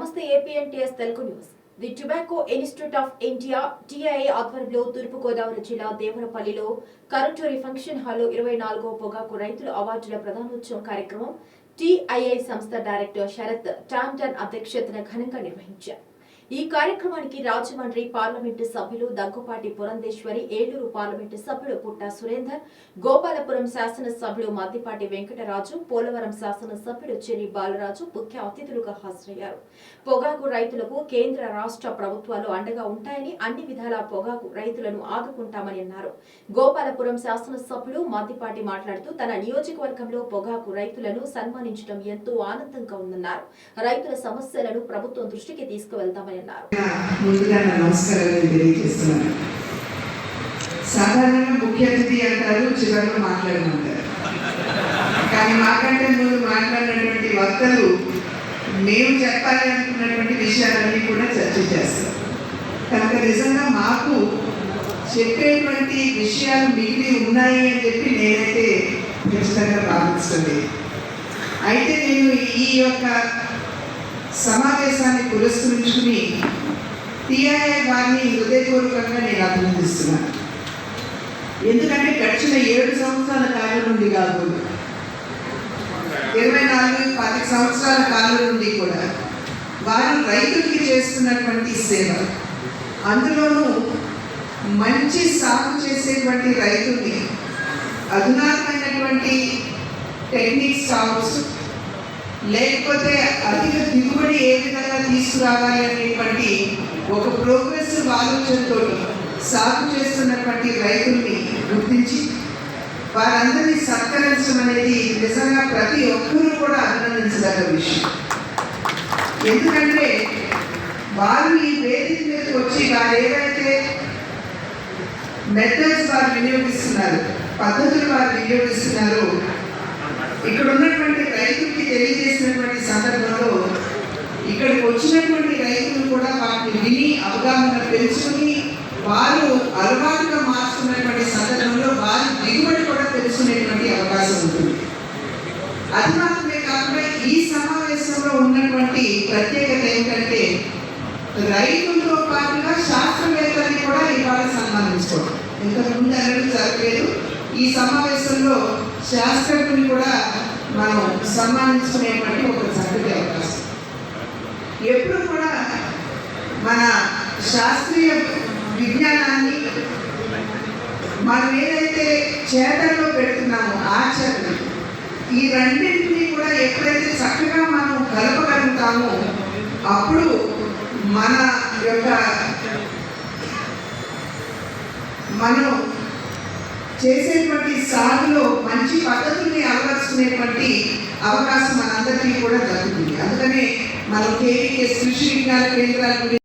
నమస్తే APNTS Telugu news the tobacco institute of India TIA ఆధ్వర్యంలో తూర్పుగోదావరి జిల్లా దేవరపల్లిలో కరంటూరి ఫంక్షన్ హాల్లో ఇరవై నాలుగో పొగాకు రైతుల అవార్డుల ప్రధానోత్సవం కార్యక్రమం టిఐఐ సంస్థ డైరెక్టర్ శరత్ టాంటన్ అధ్యక్షతన ఘనంగా నిర్వహించారు. ఈ కార్యక్రమానికి రాజమండ్రి పార్లమెంటు సభ్యులు దగ్గుపాటి పురంధేశ్వరి ఏలూరు పార్లమెంటు సభ్యుడు పుట్ట సురేందర్ గోపాలపురం శాసన సభ్యులు మద్దిపాటి వెంకటరాజు పోలవరం శాసనసభ్యుడు చెరి బాలరాజు ముఖ్య అతిథులుగా హాజరయ్యారు. పొగాకు రైతులకు కేంద్ర రాష్ట్ర ప్రభుత్వాలు అండగా ఉంటాయని అన్ని విధాల పొగాకు రైతులను ఆదుకుంటామని అన్నారు. గోపాలపురం శాసనసభ్యుడు మద్దిపాటి మాట్లాడుతూ తన నియోజకవర్గంలో పొగాకు రైతులను సన్మానించడం ఎంతో ఆనందంగా ఉందన్నారు. రైతుల సమస్యలను ప్రభుత్వం దృష్టికి తీసుకువెళ్తామని అన్నారు. ముందుగా నమస్కారాలు తెలియజేస్తున్నాను. సాధారణంగా ముఖ్య అతిథి అంటారు చివరిలో మాట్లాడమంటారు. కానీ మాకంటే ముందు మాట్లాడినటువంటి వక్తలు మేము చెప్పాలి అనుకున్నటువంటి విషయాలన్నీ కూడా చర్చ చేస్తారు. కనుక నిజంగా మాకు చెప్పేటువంటి విషయాలు మిగిలి ఉన్నాయి అని చెప్పి నేనైతే ఖచ్చితంగా భావించలేదు. అయితే నేను ఈ యొక్క సమావేశాన్ని పురస్కరించుకుని టిఐఐ వారిని హృదయపూర్వకంగా నేను అభినందిస్తున్నాను. ఎందుకంటే గడిచిన ఏడు సంవత్సరాల కాలం నుండి కాదు ఇరవై నాలుగు పది సంవత్సరాల కాలం నుండి కూడా వారు రైతులకి చేస్తున్నటువంటి సేవ అందులోనూ మంచి సాగు చేసేటువంటి రైతుల్ని అధునాతమైనటువంటి టెక్నిక్స్ కావచ్చు లేకపోతే అధిక దిగుబడి ఏ విధంగా తీసుకురావాలి అనేటువంటి ఒక ప్రోగ్రెసివ్ ఆలోచనతో సాగు చేస్తున్నటువంటి రైతుల్ని గుర్తించి వారందరినీ సత్కరించడం అనేది నిజంగా ప్రతి ఒక్కరూ కూడా అభినందించదగ్గ విషయం. ఎందుకంటే వారు ఈ వేదిక మీదకి వచ్చి వారు ఏదైతే మెథడ్స్ వారు వినియోగిస్తున్నారు పద్ధతులు వారు వినియోగిస్తున్నారు ఇక్కడ ఉన్నటువంటి రైతులకి తెలుసుకుని వారు అలవాటుగా మార్చుకున్నటువంటి సందర్భంలో వారి దిగుబడి కూడా తెలుసుకునేటువంటి అవకాశం ఉంటుంది. అది మాత్రమే కాకుండా ఈ సమావేశంలో ఉన్నటువంటి ప్రత్యేకత ఏంటంటే రైతులతో పాటుగా శాస్త్రవేత్తల్ని కూడా ఇవాళ సన్మానించుకోవడం. ఇంతకుముందు అనడం జరగలేదు. ఈ సమావేశంలో శాస్త్రజ్ఞుని కూడా మనం సన్మానించుకునేటువంటి ఒక చక్కటి అవకాశం. ఎప్పుడు కూడా మన శాస్త్రీయ విజ్ఞానాన్ని మనం ఏదైతే చేతల్లో పెడుతున్నామో ఆచరణ ఈ రెండింటినీ కూడా ఎప్పుడైతే చక్కగా మనం కలపగలుగుతామో అప్పుడు మన యొక్క మనం చేసేటువంటి సాగులో మంచి పద్ధతుల్ని అలవరుచుకునేటువంటి అవకాశం మనందరికీ కూడా దక్కుతుంది. అందుకనే మనం కేవీకే కృషి విజ్ఞాన కేంద్రాల గురించి